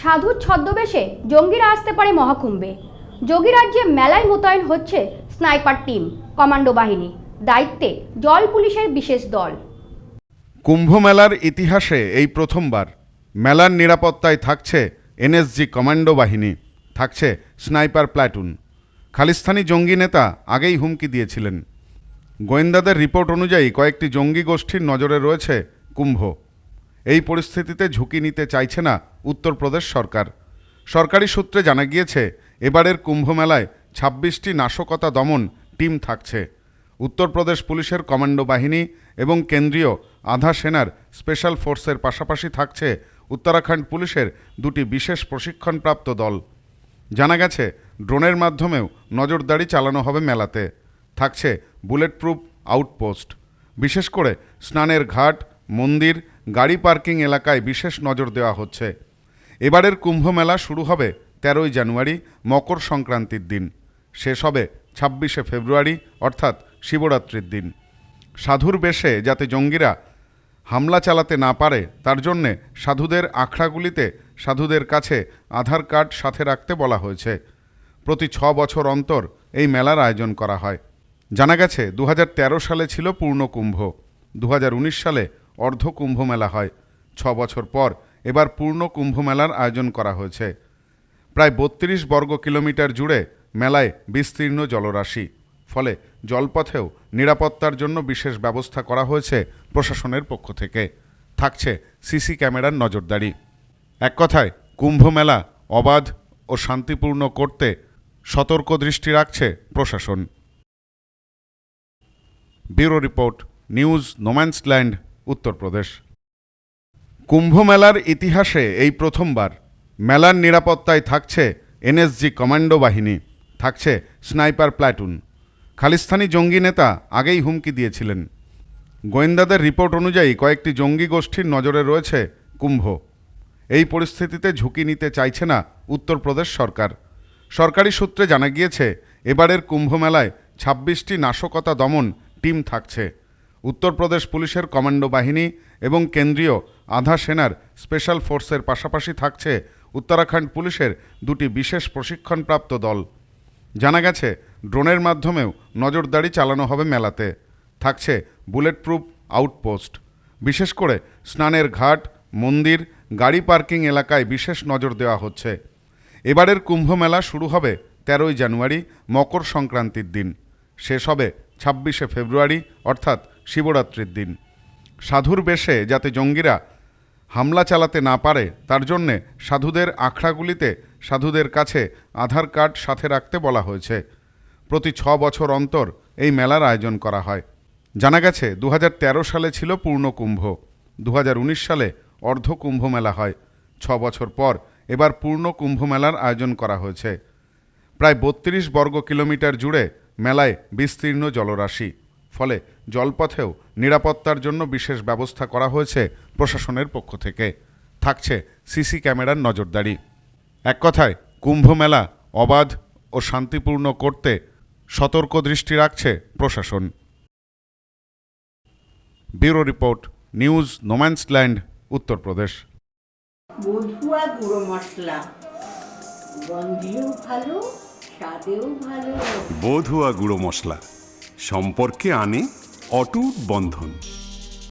সাধুর ছদ্মবেশে জঙ্গিরা আসতে পারে মহাকুম্ভে। যোগীরাজ্যে মেলায় মোতায়েন হচ্ছে স্নাইপার টিম, কমান্ডো বাহিনী। দায়িত্বে জল পুলিশের বিশেষ দল। কুম্ভ মেলার ইতিহাসে এই প্রথমবার মেলার নিরাপত্তায় থাকছে এনএসজি কমান্ডো বাহিনী, থাকছে স্নাইপার প্ল্যাটুন খালিস্তানি জঙ্গি নেতা আগেই হুমকি দিয়েছিলেন। গোয়েন্দাদের রিপোর্ট অনুযায়ী কয়েকটি জঙ্গি গোষ্ঠীর নজরে রয়েছে কুম্ভ। এই পরিস্থিতিতে ঝুঁকি নিতে চাইছে না উত্তরপ্রদেশ সরকার। সরকারি সূত্রে জানা গিয়েছে, এবারের কুম্ভমেলায় ছাব্বিশটি নাশকতা দমন টিম থাকছে। উত্তরপ্রদেশ পুলিশের কমান্ডো বাহিনী এবং কেন্দ্রীয় আধা সেনার স্পেশাল ফোর্সের পাশাপাশি থাকছে উত্তরাখণ্ড পুলিশের দুটি বিশেষ প্রশিক্ষণপ্রাপ্ত দল। জানা গেছে, ড্রোনের মাধ্যমেও নজরদারি চালানো হবে মেলাতে। থাকছে বুলেট প্রুফ আউটপোস্ট। বিশেষ করে স্নানের ঘাট, মন্দির গাড়ি পার্কিং এলাকায় বিশেষ নজর দেওয়া হচ্ছে। এবারের কুম্ভ মেলা শুরু হবে তেরোই জানুয়ারি, মকর সংক্রান্তির দিন। শেষ হবে ছাব্বিশে ফেব্রুয়ারি, অর্থাৎ শিবরাত্রির দিন। সাধুর বেশে যাতে জঙ্গিরা হামলা চালাতে না পারে, তার জন্যে সাধুদের আখড়াগুলিতে সাধুদের কাছে আধার কার্ড সাথে রাখতে বলা হয়েছে। প্রতি ছ বছর অন্তর এই মেলার আয়োজন করা হয়। জানা গেছে দু হাজার তেরো সালে ছিল পূর্ণ কুম্ভ দু হাজার উনিশ সালে অর্ধ কুম্ভ মেলা হয়। ছ বছর পর এবার পূর্ণ কুম্ভ মেলার আয়োজন করা হয়েছে। প্রায় বত্রিশ বর্গ কিলোমিটার জুড়ে মেলায় বিস্তীর্ণ জলরাশি। ফলে জলপথেও নিরাপত্তার জন্য বিশেষ ব্যবস্থা করা হয়েছে প্রশাসনের পক্ষ থেকে। থাকছে সিসি ক্যামেরার নজরদারি। এক কথায় কুম্ভ মেলা অবাধ ও শান্তিপূর্ণ করতে সতর্ক দৃষ্টি রাখছে প্রশাসন। Bureau report, news, no man's land. Uttar Pradesh. Kumbh মেলার ইতিহাসে এই প্রথমবার মেলার নিরাপত্তায় থাকছে এনএসজি কমান্ডো বাহিনী, থাকছে স্নাইপার প্ল্যাটুন খালিস্তানি জঙ্গি নেতা আগেই হুমকি দিয়েছিলেন। গোয়েন্দাদের রিপোর্ট অনুযায়ী কয়েকটি জঙ্গি গোষ্ঠীর নজরে রয়েছে কুম্ভ। এই পরিস্থিতিতে ঝুঁকি নিতে চাইছে না উত্তরপ্রদেশ সরকার। সরকারি সূত্রে জানা গিয়েছে, এবারের কুম্ভ মেলায় ছাব্বিশটি নাশকতা দমন টিম থাকছে। উত্তরপ্রদেশ পুলিশের কমান্ডো বাহিনী এবং কেন্দ্রীয় আধা সেনার স্পেশাল ফোর্সের পাশাপাশি থাকছে উত্তরাখণ্ড পুলিশের দুটি বিশেষ প্রশিক্ষণপ্রাপ্ত দল। জানা গেছে, ড্রোনের মাধ্যমেও নজরদারি চালানো হবে মেলাতে। থাকছে বুলেট প্রুফ আউটপোস্ট। বিশেষ করে স্নানের ঘাট, মন্দির, গাড়ি পার্কিং এলাকায় বিশেষ নজর দেওয়া হচ্ছে। এবারের কুম্ভ মেলা শুরু হবে তেরোই জানুয়ারি, মকর সংক্রান্তির দিন। শেষ হবে ছাব্বিশে ফেব্রুয়ারি, অর্থাৎ শিবরাত্রির দিন। সাধুর বেশে যাতে জঙ্গিরা হামলা চালাতে না পারে, তার জন্যে সাধুদের আখড়াগুলিতে সাধুদের কাছে আধার কার্ড সাথে রাখতে বলা হয়েছে। প্রতি ছ বছর অন্তর এই মেলার আয়োজন করা হয়। জানা গেছে দু হাজার তেরো সালে ছিল পূর্ণ কুম্ভ। দু হাজার উনিশ সালে অর্ধ কুম্ভ মেলা হয়। ছ বছর পর এবার পূর্ণ কুম্ভ মেলার আয়োজন করা হয়েছে। প্রায় বত্রিশ বর্গ কিলোমিটার জুড়ে মেলায় বিস্তীর্ণ জলরাশি। ফলে জলপথেও নিরাপত্তার জন্য বিশেষ ব্যবস্থা করা হয়েছে প্রশাসনের পক্ষ থেকে। থাকছে সিসি ক্যামেরার নজরদারি। এক কথায় কুম্ভ মেলা অবাধ ও শান্তিপূর্ণ করতে সতর্ক দৃষ্টি রাখছে প্রশাসন। Bureau report news no man's land Uttar Pradesh. Matua গুঁড়ো মশলা। গন্ধেও ভালো স্বাদেও ভালো। বধুয়া গুঁড়ো মশলা। সম্পর্কে আনে অটুট বন্ধন।